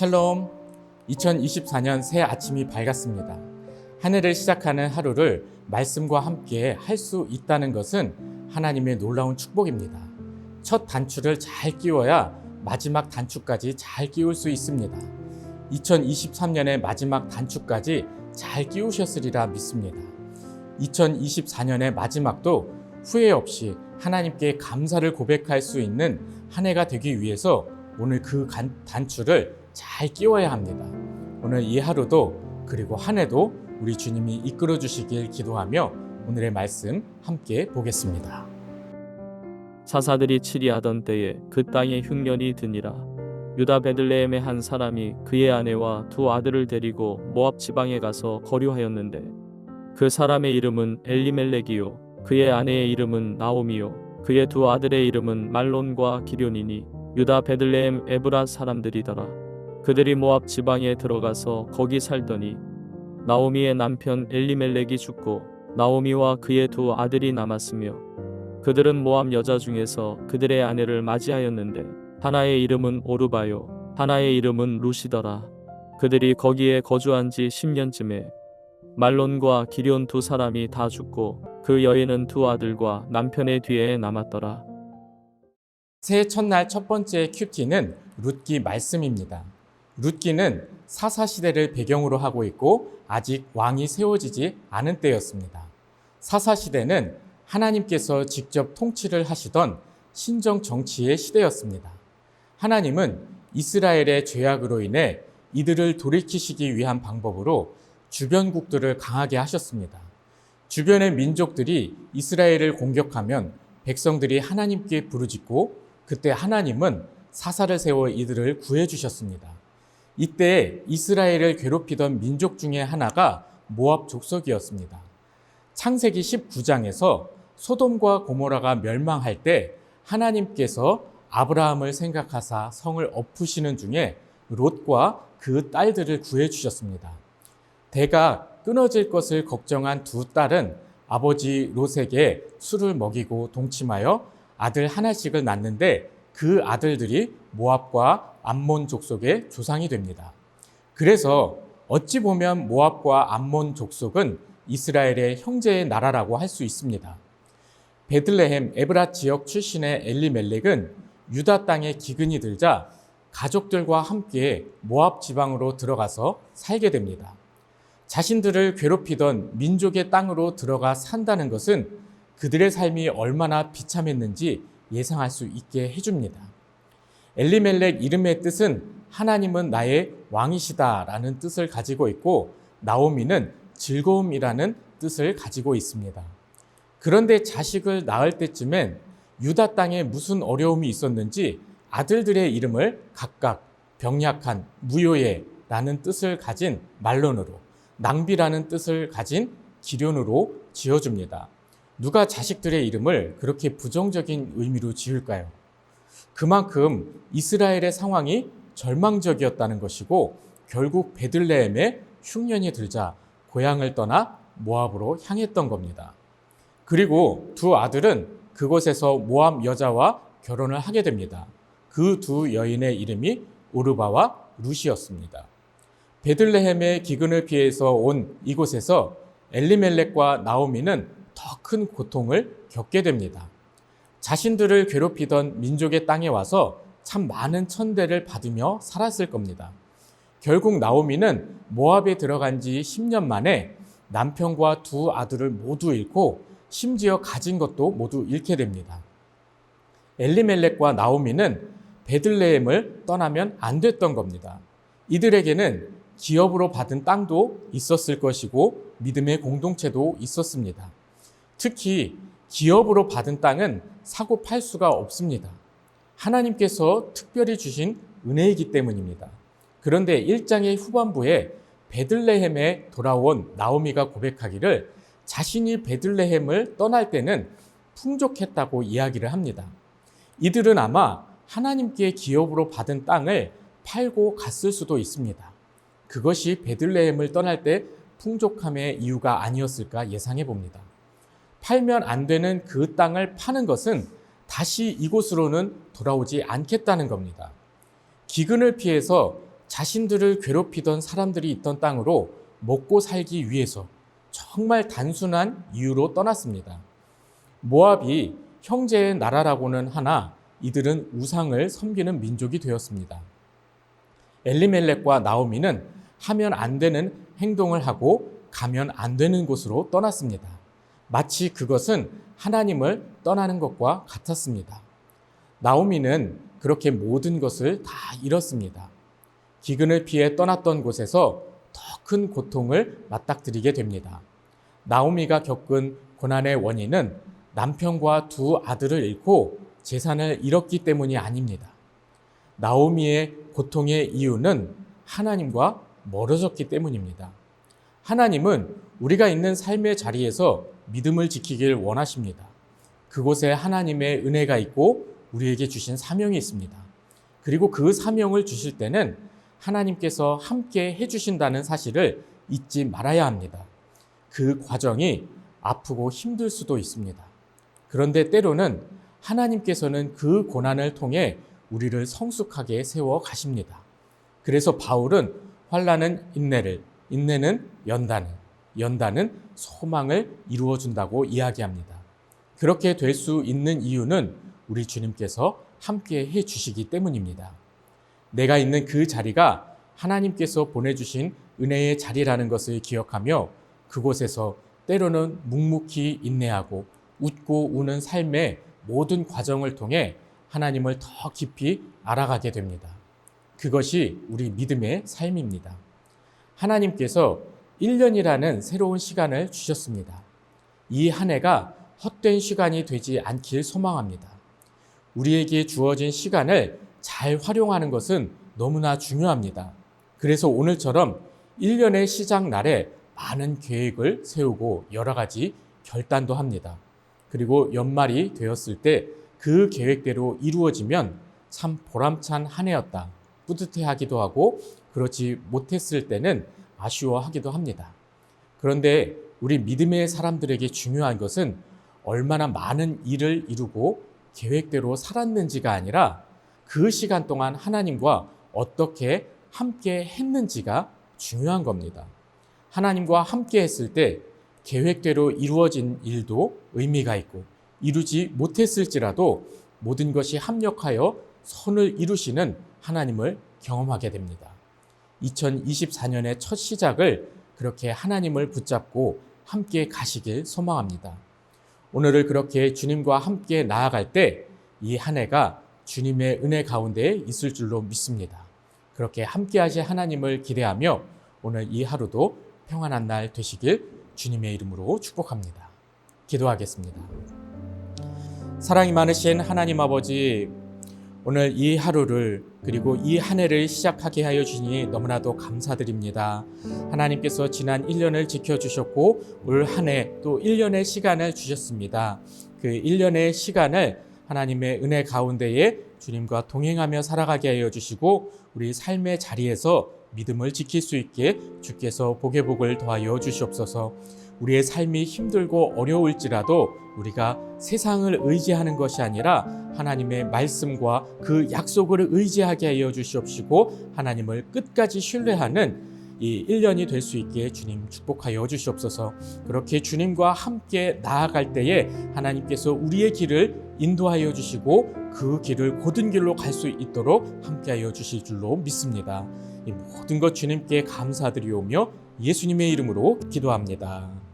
샬롬. 2024년 새 아침이 밝았습니다. 한 해를 시작하는 하루를 말씀과 함께 할 수 있다는 것은 하나님의 놀라운 축복입니다. 첫 단추를 잘 끼워야 마지막 단추까지 잘 끼울 수 있습니다. 2023년의 마지막 단추까지 잘 끼우셨으리라 믿습니다. 2024년의 마지막도 후회 없이 하나님께 감사를 고백할 수 있는 한 해가 되기 위해서 오늘 그 간- 단추를 잘 끼워야 합니다. 오늘 이 하루도 그리고 한 해도 우리 주님이 이끌어 주시길 기도하며 오늘의 말씀 함께 보겠습니다. 사사들이 치리하던 때에 그 땅에 흉년이 드니라. 유다 베들레헴의 한 사람이 그의 아내와 두 아들을 데리고 모압 지방에 가서 거류하였는데 그 사람의 이름은 엘리멜렉이요 그의 아내의 이름은 나오미요 그의 두 아들의 이름은 말론과 기련이니 유다 베들레헴 에브라 사람들이더라. 그들이 모압 지방에 들어가서 거기 살더니 나오미의 남편 엘리멜렉이 죽고 나오미와 그의 두 아들이 남았으며 그들은 모함 여자 중에서 그들의 아내를 맞이하였는데 하나의 이름은 오르바요 하나의 이름은 루시더라 그들이 거기에 거주한 지 10년쯤에 말론과 기럨 두 사람이 다 죽고 그 여인은 두 아들과 남편의 뒤에 남았더라 새해 첫날 첫 번째 큐티는 룻기 말씀입니다. 룻기는 사사 시대를 배경으로 하고 있고 아직 왕이 세워지지 않은 때였습니다. 사사 시대는 하나님께서 직접 통치를 하시던 신정 정치의 시대였습니다. 하나님은 이스라엘의 죄악으로 인해 이들을 돌이키시기 위한 방법으로 주변국들을 강하게 하셨습니다. 주변의 민족들이 이스라엘을 공격하면 백성들이 하나님께 부르짖고 그때 하나님은 사사를 세워 이들을 구해 주셨습니다. 이때 이스라엘을 괴롭히던 민족 중에 하나가 모압 족속이었습니다. 창세기 19장에서 소돔과 고모라가 멸망할 때 하나님께서 아브라함을 생각하사 성을 엎으시는 중에 롯과 그 딸들을 구해 주셨습니다. 대가 끊어질 것을 걱정한 두 딸은 아버지 롯에게 술을 먹이고 동침하여 아들 하나씩을 낳는데 그 아들들이 모압과 암몬 족속의 조상이 됩니다. 그래서 어찌 보면 모압과 암몬 족속은 이스라엘의 형제의 나라라고 할 수 있습니다. 베들레헴 에브라 지역 출신의 엘리멜렉은 유다 땅에 기근이 들자 가족들과 함께 모압 지방으로 들어가서 살게 됩니다. 자신들을 괴롭히던 민족의 땅으로 들어가 산다는 것은 그들의 삶이 얼마나 비참했는지 예상할 수 있게 해줍니다. 엘리멜렉 이름의 뜻은 하나님은 나의 왕이시다라는 뜻을 가지고 있고 나오미는 즐거움이라는 뜻을 가지고 있습니다. 그런데 자식을 낳을 때쯤엔 유다 땅에 무슨 어려움이 있었는지 아들들의 이름을 각각 병약한, 무효해라는 뜻을 가진 말론으로 낭비라는 뜻을 가진 기련으로 지어줍니다. 누가 자식들의 이름을 그렇게 부정적인 의미로 지을까요? 그만큼 이스라엘의 상황이 절망적이었다는 것이고 결국 베들레헴에 흉년이 들자 고향을 떠나 모압으로 향했던 겁니다. 그리고 두 아들은 그곳에서 모압 여자와 결혼을 하게 됩니다. 그 두 여인의 이름이 오르바와 루시였습니다. 베들레헴의 기근을 피해서 온 이곳에서 엘리멜렉과 나오미는 더 큰 고통을 겪게 됩니다. 자신들을 괴롭히던 민족의 땅에 와서 참 많은 천대를 받으며 살았을 겁니다. 결국 나오미는 모압에 들어간 지 10년 만에 남편과 두 아들을 모두 잃고 심지어 가진 것도 모두 잃게 됩니다. 엘리멜렉과 나오미는 베들레헴을 떠나면 안 됐던 겁니다. 이들에게는 기업으로 받은 땅도 있었을 것이고 믿음의 공동체도 있었습니다. 특히 기업으로 받은 땅은 사고 팔 수가 없습니다. 하나님께서 특별히 주신 은혜이기 때문입니다. 그런데 1장의 후반부에 베들레헴에 돌아온 나오미가 고백하기를 자신이 베들레헴을 떠날 때는 풍족했다고 이야기를 합니다. 이들은 아마 하나님께 기업으로 받은 땅을 팔고 갔을 수도 있습니다. 그것이 베들레헴을 떠날 때 풍족함의 이유가 아니었을까 예상해 봅니다. 팔면 안 되는 그 땅을 파는 것은 다시 이곳으로는 돌아오지 않겠다는 겁니다. 기근을 피해서 자신들을 괴롭히던 사람들이 있던 땅으로 먹고 살기 위해서 정말 단순한 이유로 떠났습니다. 모압이 형제의 나라라고는 하나 이들은 우상을 섬기는 민족이 되었습니다. 엘리멜렉과 나오미는 하면 안 되는 행동을 하고 가면 안 되는 곳으로 떠났습니다. 마치 그것은 하나님을 떠나는 것과 같았습니다. 나오미는 그렇게 모든 것을 다 잃었습니다. 기근을 피해 떠났던 곳에서 더 큰 고통을 맞닥뜨리게 됩니다. 나오미가 겪은 고난의 원인은 남편과 두 아들을 잃고 재산을 잃었기 때문이 아닙니다. 나오미의 고통의 이유는 하나님과 멀어졌기 때문입니다. 하나님은 우리가 있는 삶의 자리에서 믿음을 지키길 원하십니다. 그곳에 하나님의 은혜가 있고 우리에게 주신 사명이 있습니다. 그리고 그 사명을 주실 때는 하나님께서 함께 해주신다는 사실을 잊지 말아야 합니다. 그 과정이 아프고 힘들 수도 있습니다. 그런데 때로는 하나님께서는 그 고난을 통해 우리를 성숙하게 세워 가십니다. 그래서 바울은 환란은 인내를, 인내는 연단을, 연단은 소망을 이루어 준다고 이야기합니다. 그렇게 될 수 있는 이유는 우리 주님께서 함께 해 주시기 때문입니다. 내가 있는 그 자리가 하나님께서 보내주신 은혜의 자리라는 것을 기억하며 그곳에서 때로는 묵묵히 인내하고 웃고 우는 삶의 모든 과정을 통해 하나님을 더 깊이 알아가게 됩니다. 그것이 우리 믿음의 삶입니다. 하나님께서 1년이라는 새로운 시간을 주셨습니다. 이 한 해가 헛된 시간이 되지 않길 소망합니다. 우리에게 주어진 시간을 잘 활용하는 것은 너무나 중요합니다. 그래서 오늘처럼 1년의 시작 날에 많은 계획을 세우고 여러 가지 결단도 합니다. 그리고 연말이 되었을 때 그 계획대로 이루어지면 참 보람찬 한 해였다. 뿌듯해 하기도 하고 그렇지 못했을 때는 아쉬워하기도 합니다. 그런데 우리 믿음의 사람들에게 중요한 것은 얼마나 많은 일을 이루고 계획대로 살았는지가 아니라 그 시간 동안 하나님과 어떻게 함께 했는지가 중요한 겁니다. 하나님과 함께 했을 때 계획대로 이루어진 일도 의미가 있고 이루지 못했을지라도 모든 것이 합력하여 선을 이루시는 하나님을 경험하게 됩니다. 2024년의 첫 시작을 그렇게 하나님을 붙잡고 함께 가시길 소망합니다. 오늘을 그렇게 주님과 함께 나아갈 때 이 한 해가 주님의 은혜 가운데 있을 줄로 믿습니다. 그렇게 함께 하실 하나님을 기대하며 오늘 이 하루도 평안한 날 되시길 주님의 이름으로 축복합니다. 기도하겠습니다. 사랑이 많으신 하나님 아버지, 오늘 이 하루를 그리고 이 한 해를 시작하게 하여 주시니 너무나도 감사드립니다. 하나님께서 지난 1년을 지켜주셨고 올 한 해 또 1년의 시간을 주셨습니다. 그 1년의 시간을 하나님의 은혜 가운데에 주님과 동행하며 살아가게 하여 주시고 우리 삶의 자리에서 믿음을 지킬 수 있게 주께서 복의 복을 더하여 주시옵소서. 우리의 삶이 힘들고 어려울지라도 우리가 세상을 의지하는 것이 아니라 하나님의 말씀과 그 약속을 의지하게 하여 주시옵시고 하나님을 끝까지 신뢰하는 이 1년이 될 수 있게 주님 축복하여 주시옵소서. 그렇게 주님과 함께 나아갈 때에 하나님께서 우리의 길을 인도하여 주시고 그 길을 고든 길로 갈 수 있도록 함께하여 주실 줄로 믿습니다. 이 모든 것 주님께 감사드리오며 예수님의 이름으로 기도합니다.